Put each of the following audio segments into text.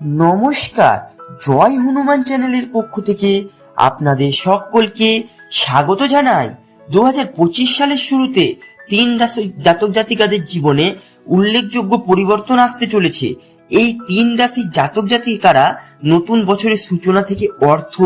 নমস্কার, জয় হনুমান চ্যানেলের পক্ষ থেকে আপনাদের সকলকে স্বাগত জানাই। দু হাজার পঁচিশ সালের শুরুতে তিন জাতক জাতিকাদের জীবনে উল্লেখযোগ্য পরিবর্তন আসতে চলেছে। এই তিন রাশির জাতক জাতিকারা নতুন বছরের সূচনা থেকে অর্থ,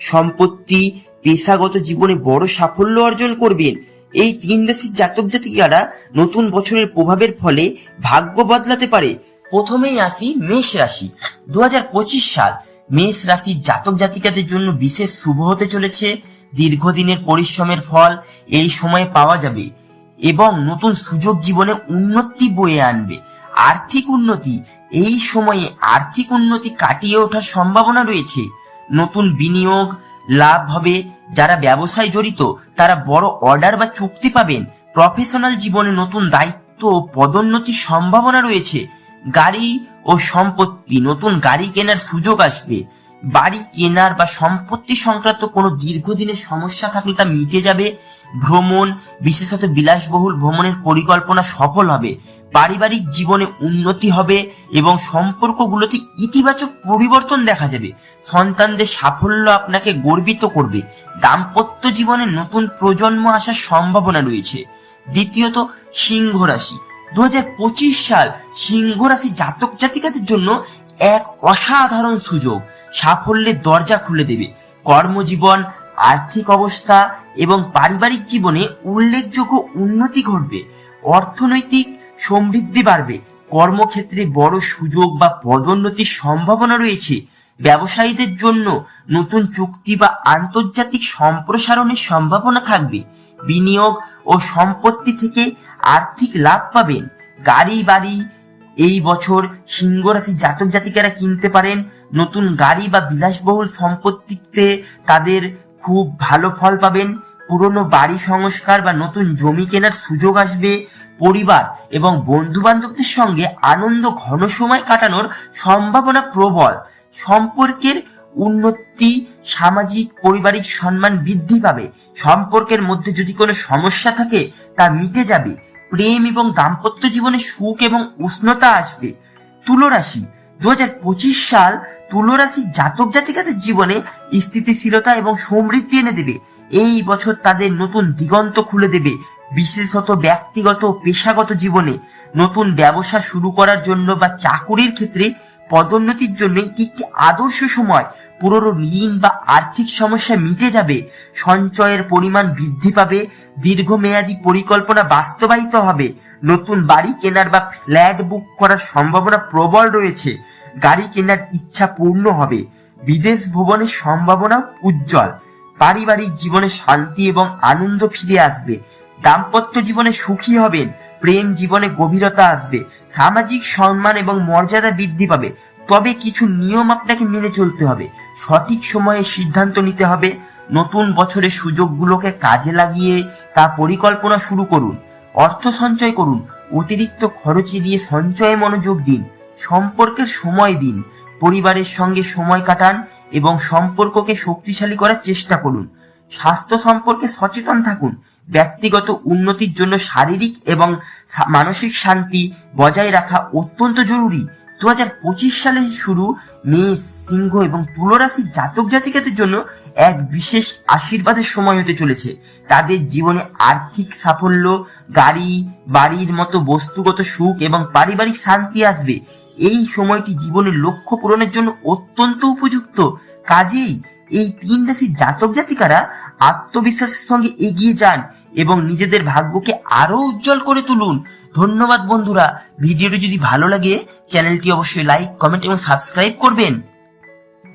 সম্পত্তি, পেশাগত জীবনে বড় সাফল্য অর্জন করবেন। এই তিন রাশির জাতক জাতিকারা নতুন বছরের প্রভাবের ফলে ভাগ্য বদলাতে পারে। প্রথমেই আসি মেষ রাশি। দুহাজার পঁচিশ সাল মেষ রাশির জাতক জাতিকাদের জন্য বিশেষ শুভ হতে চলেছে। দীর্ঘদিনের পরিশ্রমের ফল এই সময়ে পাওয়া যাবে এবং নতুন সুযোগ জীবনে উন্নতি বয়ে আনবে। আর্থিক উন্নতি, এই সময়ে আর্থিক উন্নতি কাটিয়ে ওঠার সম্ভাবনা রয়েছে। নতুন বিনিয়োগ, লাভ হবে। যারা ব্যবসায় জড়িত, তারা বড় অর্ডার বা চুক্তি পাবেন। প্রফেশনাল জীবনে নতুন দায়িত্ব পদোন্নতির সম্ভাবনা রয়েছে। গাড়ি ও সম্পত্তি, নতুন গাড়ি কেনার সুযোগ আসবে। বাড়ি কেনার বা সম্পত্তি সংক্রান্ত কোনো দীর্ঘদিনের সমস্যা থাকলে তা মিটে যাবে। ভ্রমণ, বিশেষত বিলাসবহুল ভ্রমণের পরিকল্পনা সফল হবে। পারিবারিক জীবনে উন্নতি হবে এবং সম্পর্কগুলোতে ইতিবাচক পরিবর্তন দেখা যাবে। সন্তানদের সাফল্য আপনাকে গর্বিত করবে। দাম্পত্য জীবনে নতুন প্রজন্ম আসার সম্ভাবনা রয়েছে। দ্বিতীয়ত, সিংহ রাশি। দু হাজার পঁচিশ সাল সিংহ রাশি জাতক জাতিকাদের জন্য এক অসাধারণ সুযোগ। সাফল্যের দরজা খুলে দেবে। কর্মজীবন, আর্থিক অবস্থা এবং পারিবারিক জীবনে উল্লেখযোগ্য উন্নতি ঘটবে। অর্থনৈতিক সমৃদ্ধি বাড়বে। কর্মক্ষেত্রে বড় সুযোগ বা পদোন্নতির সম্ভাবনা রয়েছে। ব্যবসায়ীদের জন্য নতুন চুক্তি বা আন্তর্জাতিক সম্প্রসারণের সম্ভাবনা থাকবে। বিনিয়োগ ও সম্পত্তি থেকে আর্থিক লাভ পাবেন। গাড়ি, বাড়ি এই বছর সিংহ রাশির জাতক জাতিকারা কিনতে পারেন। নতুন গাড়ি বা বিলাসবহুল সম্পত্তিতে তাদের খুব ভালো ফল পাবেন। পুরনো বাড়ি সংস্কার বা নতুন জমি কেনার সুযোগ আসবে। পরিবার এবং বন্ধু বান্ধবদের সঙ্গে আনন্দ ঘন সময় কাটানোর সম্ভাবনা প্রবল। সম্পর্কের উন্নতি সামাজিক, পারিবারিক সম্মান বৃদ্ধি পাবে। সম্পর্কের মধ্যে যদি কোনো সমস্যা থাকে, তা মিটে যাবে। প্রেম এবং দাম্পত্য জীবনে সুখ এবং উষ্ণতা আসবে। তুলরাশি দু হাজার পঁচিশ সাল তুলরাশির জাতক জাতিকাদের জীবনে স্থিতিশীলতা এবং সমৃদ্ধি এনে দেবে। এই বছর তাদের নতুন দিগন্ত খুলে দেবে। বিশেষত ব্যক্তিগত ও পেশাগত জীবনে নতুন ব্যবসা শুরু করার জন্য বা চাকুরির ক্ষেত্রে পদোন্নতির জন্য একটি আদর্শ সময় পুরনো ঋণ বা আর্থিক সমস্যা মিটে যাবে, সঞ্চয়ের পরিমাণ বৃদ্ধি পাবে, দীর্ঘমেয়াদী পরিকল্পনা বাস্তবায়িত হবে, নতুন বাড়ি কেনার বা ফ্ল্যাট বুক করার সম্ভাবনা প্রবল রয়েছে, গাড়ি কেনার ইচ্ছা পূর্ণ হবে, বিদেশ ভ্রমণের সম্ভাবনা উজ্জ্বল, পারিবারিক জীবনে শান্তি এবং আনন্দ ফিরে আসবে, দাম্পত্য জীবনে সুখী হবেন, প্রেম জীবনে গভীরতা আসবে, সামাজিক সম্মান এবং মর্যাদা বৃদ্ধি পাবে তবে কিছু নিয়ম আপনাকে মেনে চলতে হবে। সঠিক সময়ে সিদ্ধান্ত নিতে হবে, নতুন বছরের সুযোগগুলোকে কাজে লাগিয়ে তা পরিকল্পনা শুরু করুন। অর্থ সঞ্চয় করুন, অতিরিক্ত খরচে দিয়ে সঞ্চয়ে মনোযোগ দিন, সম্পর্কের সময় দিন, পরিবারের সঙ্গে সময় কাটান এবং সম্পর্ককে শক্তিশালী করার চেষ্টা করুন। স্বাস্থ্য সম্পর্কে সচেতন থাকুন, ব্যক্তিগত উন্নতির জন্য শারীরিক এবং মানসিক শান্তি বজায় রাখা অত্যন্ত জরুরি। দু হাজার পঁচিশ সালে শুরু মেষ সিংহ এবং তুলরাশির জাতক জাতিকাদের জন্য এক বিশেষ আশীর্বাদের সময় হতে চলেছে। তাদের জীবনে আর্থিক সাফল্য, গাড়ি, বাড়ির মতো বস্তুগত সুখ এবং পারিবারিক শান্তি আসবে। এই সময়টি জীবনের লক্ষ্য পূরণের জন্য অত্যন্ত উপযুক্ত। কাজেই এই তিন রাশির জাতক জাতিকারা আত্মবিশ্বাসের সঙ্গে এগিয়ে যান এবং নিজেদের ভাগ্যকে আরও উজ্জ্বল করে তুলুন। ধন্যবাদ বন্ধুরা। ভিডিওটি যদি ভালো লাগে চ্যানেলটি অবশ্যই লাইক কমেন্ট এবং সাবস্ক্রাইব করবেন।